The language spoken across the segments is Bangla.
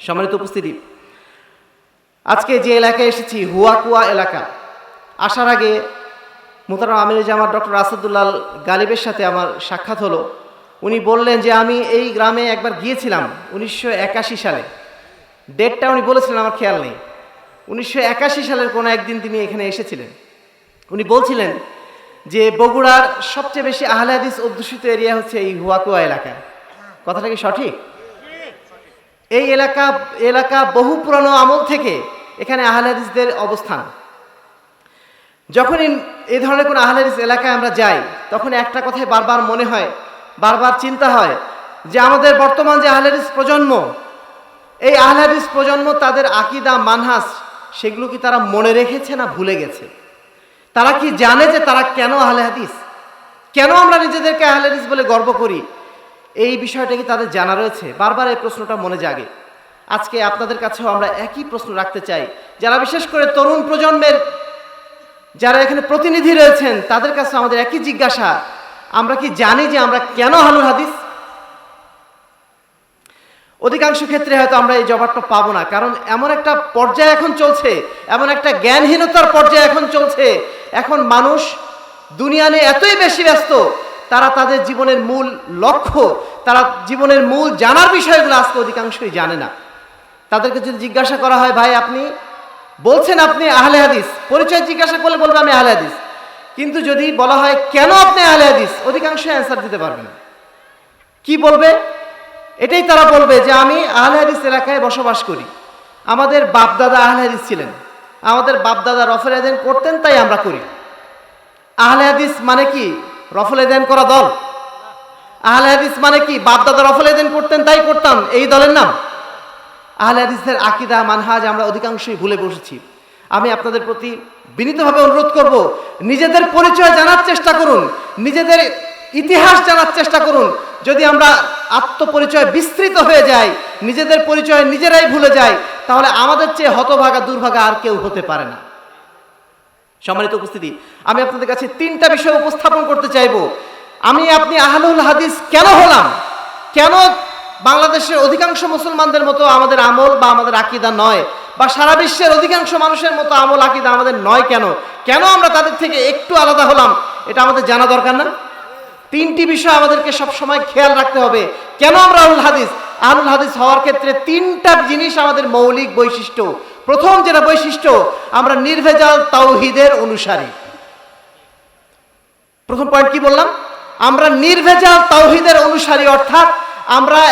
সম্মানিত উপস্থিতি। আজকে যে এলাকায় এসেছি, হুয়াকুয়া এলাকা, আসার আগে মোতারাম আমির জামাত ডক্টর আসাদুল্লাহ গালিবের সাথে আমার সাক্ষাৎ হলো। উনি বললেন যে, আমি এই গ্রামে একবার গিয়েছিলাম উনিশশো একাশি সালে। ডেটটা উনি বলেছিলেন, আমার খেয়াল নেই। উনিশশো একাশি সালের কোনো একদিন তিনি এখানে এসেছিলেন। উনি বলছিলেন যে, বগুড়ার সবচেয়ে বেশি আহলে হাদিস অধ্যুষিত এরিয়া হচ্ছে এই হুয়াকুয়া এলাকা। কথাটা কি সঠিক? এই এলাকা এলাকা বহু পুরানো আমল থেকে এখানে আহলে হাদিসদের অবস্থান। যখন এই- ধরনের কোনো আহলে হাদিস এলাকায় আমরা যাই, তখন একটা কথাই বারবার মনে হয়, বারবার চিন্তা হয় যে আমাদের বর্তমান যে আহলে হাদিস প্রজন্ম, এই আহলে হাদিস প্রজন্ম তাদের আকিদা, মানহাস, সেগুলো কি তারা মনে রেখেছে না ভুলে গেছে? তারা কি জানে যে তারা কেন আহলে হাদিস? কেন আমরা নিজেদেরকে আহলে হাদিস বলে গর্ব করি? এই বিষয়টা কি তাদের জানা রয়েছে? বারবার এই প্রশ্নটা মনে জাগে। আজকে আপনাদের কাছেও আমরা একই প্রশ্ন রাখতে চাই। যারা বিশেষ করে তরুণ প্রজন্মের, যারা এখানে প্রতিনিধি রয়েছেন, তাদের কাছে আমাদের একই জিজ্ঞাসা, আমরা কি জানি যে আমরা কেন আহলুল হাদিস? অধিকাংশ ক্ষেত্রে হয়তো আমরা এই জবাবটা পাবো না, কারণ এমন একটা পর্যায়ে এখন চলছে, এমন একটা জ্ঞানহীনতার পর্যায়ে এখন চলছে। এখন মানুষ দুনিয়া নিয়ে এতই বেশি ব্যস্ত তারা তাদের জীবনের মূল লক্ষ্য, তারা জীবনের মূল জানার বিষয়গুলো আজকে অধিকাংশই জানে না। তাদেরকে যদি জিজ্ঞাসা করা হয়, ভাই, আপনি বলছেন আপনি আহলে হাদিস, পরিচয় জিজ্ঞাসা করলে বলবে আমি আহলে হাদিস। কিন্তু যদি বলা হয়, কেন আপনি আহলে হাদিস? অধিকাংশ অ্যান্সার দিতে পারবে না। কি বলবে? এটাই তারা বলবে যে, আমি আহলে হাদিস এলাকায় বসবাস করি। আমাদের বাপদাদা আহলে হাদিস ছিলেন। আমাদের বাপদাদা এদেন করতেন, তাই আমরা করি। আহলে হাদিস মানে কি? রফল দেন করা দল। আহলে হাদিস মানে কি? বাপদাদা রফলে দেন করতেন, তাই করতাম। এই দলের নাম। আহলে হাদিসদের আকিদা, মানহাজ আমরা অধিকাংশই ভুলে বসেছি। আমি আপনাদের প্রতি বিনীতভাবে অনুরোধ করব, নিজেদের পরিচয় জানার চেষ্টা করুন, নিজেদের ইতিহাস জানার চেষ্টা করুন। যদি আমরা আত্মপরিচয় বিস্তৃত হয়ে যাই, নিজেদের পরিচয় নিজেরাই ভুলে যাই, তাহলে আমাদের চেয়ে হতভাগা, দুর্ভাগা আর কেউ হতে পারে না। সম্মানিত উপস্থিতি, আমি আপনাদের কাছে তিনটা বিষয় উপস্থাপন করতে চাইব। আমি, আপনি আহলুল হাদিস কেন হলাম? কেন বাংলাদেশের অধিকাংশ মুসলমানদের মতো আমাদের আমল বা আমাদের আকিদা নয়? বা সারা বিশ্বের অধিকাংশ মানুষের মতো আমল, আকিদা আমাদের নয় কেন? কেন আমরা তাদের থেকে একটু আলাদা হলাম? এটা আমাদের জানা দরকার না। তিনটি বিষয় আমাদেরকে সব সময় খেয়াল রাখতে হবে। কেন আমরা আহুল হাদিস? আহুল হাদিস হওয়ার ক্ষেত্রে তিনটা জিনিস আমাদের মৌলিক বৈশিষ্ট্য। প্রথম যেটা বৈশিষ্ট্য, আমরা নির্ভেজাল তাওহিদের অনুসারী। প্রথম পয়েন্ট কি বললাম? আমরা নির্ভেজাল তাওহিদের অনুসারী, অর্থাৎ আমরা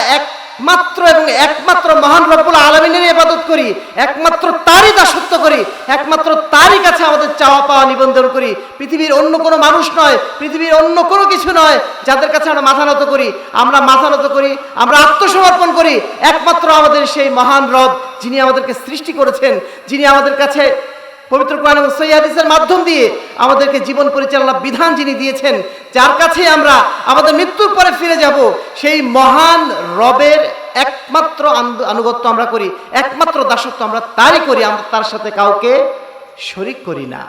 একমাত্র এবং একমাত্র মহান রব্বুল আলমিনের ইবাদত করি, একমাত্র তারই দাসত্ব করি, একমাত্র তারই কাছে আমাদের চাওয়া পাওয়া নিবন্ধন করি। পৃথিবীর অন্য কোনো মানুষ নয়, পৃথিবীর অন্য কোনো কিছু নয় যাদের কাছে আমরা মাথা নত করি। আমরা মাথা নত করি, আমরা আত্মসমর্পণ করি। একমাত্র আমাদের সেই মহান রব যিনি আমাদেরকে সৃষ্টি করেছেন, যিনি আমাদের কাছে পবিত্র কোরআন এবং সহিহ হাদিসের মাধ্যম দিয়ে আমাদেরকে জীবন পরিচালনা বিধান যিনি দিয়েছেন, যার কাছে আমরা আমাদের মৃত্যুর পরে ফিরে যাব, সেই মহান রবের একমাত্র আনু- আনুগত্য আমরা করি, একমাত্র দাসত্ব আমরা তারই করি, আমরা তার সাথে কাউকে শরিক করি না।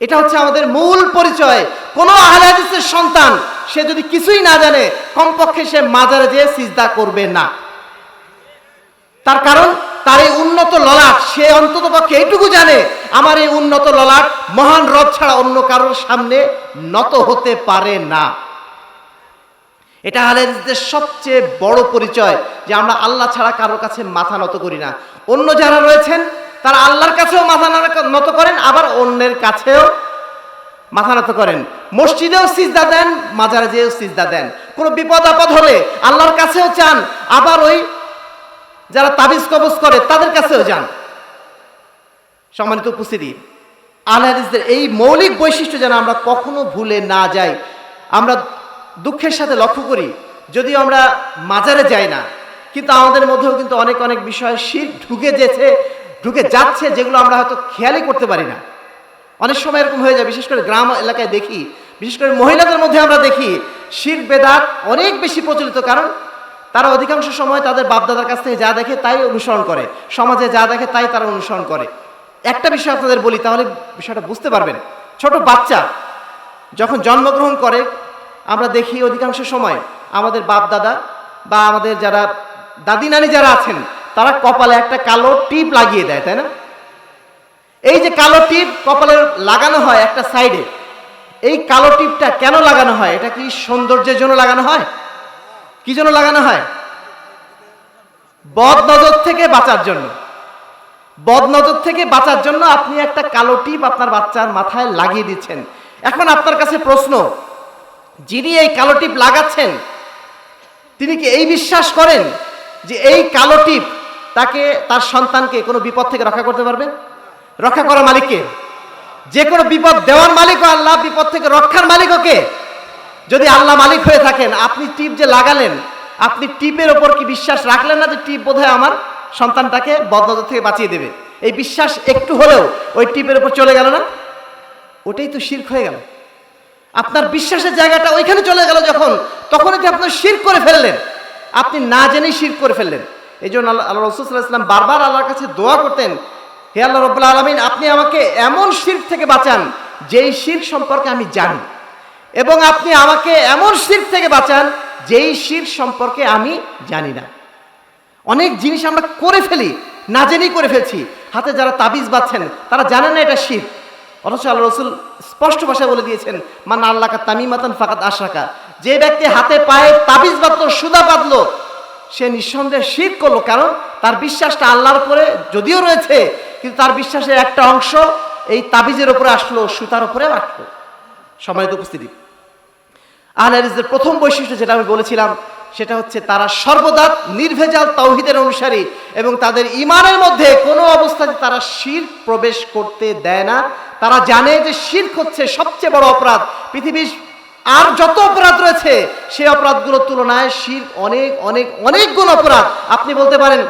এটা হচ্ছে আমাদের মূল পরিচয়। কোন আহলে সন্তান, সে যদি কিছুই না জানে, কমপক্ষে সে মাজারে যেয়ে সিজদা করবে না। তার কারণ তার এই উন্নত ললাট, সে অন্তত পক্ষে এইটুকু জানে, আমার এই উন্নত ললাট মহান রব ছাড়া অন্য কারোর সামনে নত হতে পারে না। এটা আহলেদের সবচেয়ে বড় পরিচয় যে আমরা আল্লাহ ছাড়া কারোর কাছে মাথা নত করি না। অন্য যারা রয়েছেন, তারা আল্লাহর কাছেও মাথা নত করেন, আবার অন্যের কাছেও মাথা নত করেন। মসজিদেও সিজদা দেন মাজারে যেও সিজদা দেন। কোনো বিপদ আপদ হলে আল্লাহর কাছেও চান, আবার ওই যারা তাবিজ কবজ করে, তাদের কাছেও যান। সম্মানিত উপস্থিতি, আহলে হাদিসদের এই মৌলিক বৈশিষ্ট্য যেন আমরা কখনো ভুলে না যাই। আমরা দুঃখের সাথে লক্ষ্য করি, যদিও আমরা মাজারে যাই না, কিন্তু আমাদের মধ্যেও কিন্তু অনেক অনেক বিষয় শীত ঢুকে যেছে, ঢুকে যাচ্ছে, যেগুলো আমরা হয়তো খেয়ালই করতে পারি না। অনেক সময় এরকম হয়ে যায়, বিশেষ করে গ্রাম এলাকায় দেখি, বিশেষ করে মহিলাদের মধ্যে আমরা দেখি, শির বেদাত অনেক বেশি প্রচলিত, কারণ তারা অধিকাংশ সময় তাদের বাপদাদার কাছ থেকে যা দেখে তাই অনুসরণ করে। সমাজে যা দেখে তাই তারা অনুসরণ করে। একটা বিষয় আপনাদের বলি, তাহলে বিষয়টা বুঝতে পারবেন। ছোট বাচ্চা যখন জন্মগ্রহণ করে, আমরা দেখি অধিকাংশ সময় আমাদের বাপ দাদা বা আমাদের যারা দাদি নানি যারা আছেন, তারা কপালে একটা কালো টিপ লাগিয়ে দেয়, তাই না? এই যে কালো টিপ কপালে লাগানো হয় একটা সাইডে, এই কালো টিপটা কেন লাগানো হয়? এটা কি সৌন্দর্যের জন্য লাগানো হয়? কি জন্য লাগানো হয়? বদ নজর থেকে বাঁচার জন্য। বদ নজর থেকে বাঁচার জন্য আপনি একটা কালো টিপ আপনার বাচ্চার মাথায় লাগিয়ে দিচ্ছেন। এখন আপনার কাছে প্রশ্ন, যিনি এই কালো টিপ লাগাচ্ছেন, তিনি কি এই বিশ্বাস করেন যে এই কালো টিপ তাকে, তার সন্তানকে কোনো বিপদ থেকে রক্ষা করতে পারবে? রক্ষা করার মালিককে? যে কোনো বিপদ দেওয়ার মালিকও আল্লাহ, বিপদ থেকে রক্ষার মালিকও কে? যদি আল্লাহ মালিক হয়ে থাকেন, আপনি টিপ যে লাগালেন, আপনি টিপের ওপর কি বিশ্বাস রাখলেন না যে টিপ বোধহয় আমার সন্তানটাকে বদনজর থেকে বাঁচিয়ে দেবে? এই বিশ্বাস একটু হলেও ওই টিপের ওপর চলে গেল না? ওটাই তো শির্ক হয়ে গেল। আপনার বিশ্বাসের জায়গাটা ওইখানে চলে গেল যখন, তখন এটি আপনার শির করে ফেললেন। আপনি না জেনেই শির করে ফেললেন। এই জন্য আল্লাহ আল্লাহ রসুলাম বারবার আল্লাহর কাছে দোয়া করতেন, হে আল্লাহ রব্বুল আলমিন, আপনি আমাকে এমন শির থেকে বাঁচান, যেই শির সম্পর্কে আমি জানি। এবং আপনি আমাকে এমন শির থেকে বাঁচান যেই শির সম্পর্কে আমি জানি না। অনেক জিনিস আমরা করে ফেলি, না জেনেই করে ফেলছি। হাতে যারা তাবিজ বাঁধছেন, তারা জানেন না এটা শীত অথচ আল্লাহ রসুল স্পষ্ট ভাষায় বলে দিয়েছেন, মান আল্লাহকা তামিমাতান ফাকাত আশরাকা। যে ব্যক্তি হাতে পায়ে তাবিজ বাঁধলো, সুদা বাঁধলো, সে নিঃসন্দেহে শীত করল। কারণ তার বিশ্বাসটা আল্লাহর উপরে যদিও রয়েছে, কিন্তু তার বিশ্বাসের একটা অংশ এই তাবিজের উপরে আসলো, সুতার উপরে আসলো। সম্মানিত উপস্থিতি। আহলারিজদের প্রথম বৈশিষ্ট্য যেটা আমি বলেছিলাম, সেটা হচ্ছে তারা সর্বদা নির্ভেজাল তৌহিদের অনুসারী এবং তাদের ইমানের মধ্যে কোনো অবস্থাতে তারা শির প্রবেশ করতে দেয় না। তারা জানে যে শির্ক হচ্ছে সবচেয়ে বড় অপরাধ। পৃথিবীর আর যত অপরাধ রয়েছে, সেই অপরাধগুলোর তুলনায় শির অনেক অনেক অনেক গুণ অপরাধ। আপনি বলতে পারেন,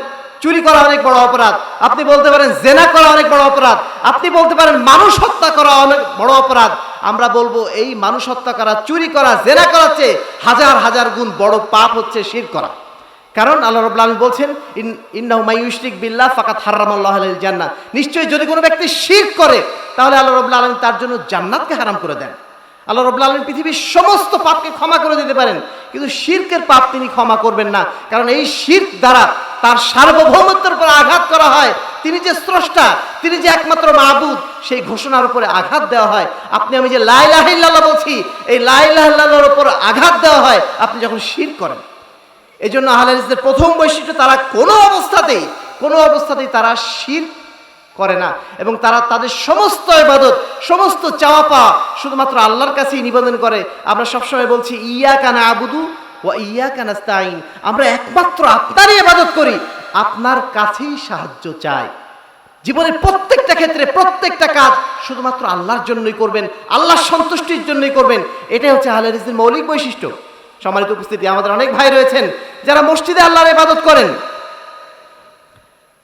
চুরি করা অনেক বড় অপরাধ। আপনি বলতে পারেন, জেনা করা অনেক বড় অপরাধ। আপনি বলতে পারেন, মানুষ হত্যা করা অনেক বড় অপরাধ। আমরা বলব, এই মানুষ হত্যা করা, চুরি করা জেনা করার চেয়ে হাজার হাজার গুণ বড় পাপ হচ্ছে শির করা। কারণ আল্লাহ রব আলম বলছেন মাইয়ুশরিক বিল্লাহ ফাকাত হারামাল্লাহ জান্নাত নিশ্চয়ই যদি কোনো ব্যক্তি শির করে, তাহলে আল্লাহ রব আলম তার জন্য জান্নাতকে হারাম করে দেন। আল্লাহ রবুল্লা আলম পৃথিবীর সমস্ত পাপকে ক্ষমা করে দিতে পারেন। কিন্তু শির্কের পাপ তিনি ক্ষমা করবেন না। কারণ এই শির্ক দ্বারা তার সার্বভৌমত্বের উপর আঘাত করা হয়। তিনি যে স্রষ্টা, তিনি যে একমাত্র মাহবুদ সেই ঘোষণার উপরে আঘাত দেওয়া হয়। আপনি আমি যে লাই লাইলাহিল্লাহ বলছি, এই লাই লাইলাহিল্লাহর উপর আঘাত দেওয়া হয়, আপনি যখন শির করেন। এই জন্য আহলাদিসদের প্রথম বৈশিষ্ট্য, তারা কোনো অবস্থাতেই কোনো অবস্থাতেই তারা শির করে না। এবং তারা তাদের সমস্ত ইবাদত, সমস্ত চাওয়া পাওয়া শুধুমাত্র আল্লাহর কাছেই নিবেদন করে। আমরা সবসময় বলছি ইয়া কানা আবুদু ও ইয়া কানাস্তাইন আমরা একমাত্র আপনারই ইবাদত করি। আপনার কাছেই সাহায্য চাই। জীবনের প্রত্যেকটা ক্ষেত্রে প্রত্যেকটা কাজ শুধুমাত্র আল্লাহর জন্যই করবেন, আল্লাহর সন্তুষ্টির জন্যই করবেন। এটাই হচ্ছে আহলে হাদিসের মৌলিক বৈশিষ্ট্য। সম্মানিত উপস্থিতি, আমাদের অনেক ভাই রয়েছেন যারা মসজিদে আল্লাহর ইবাদত করেন।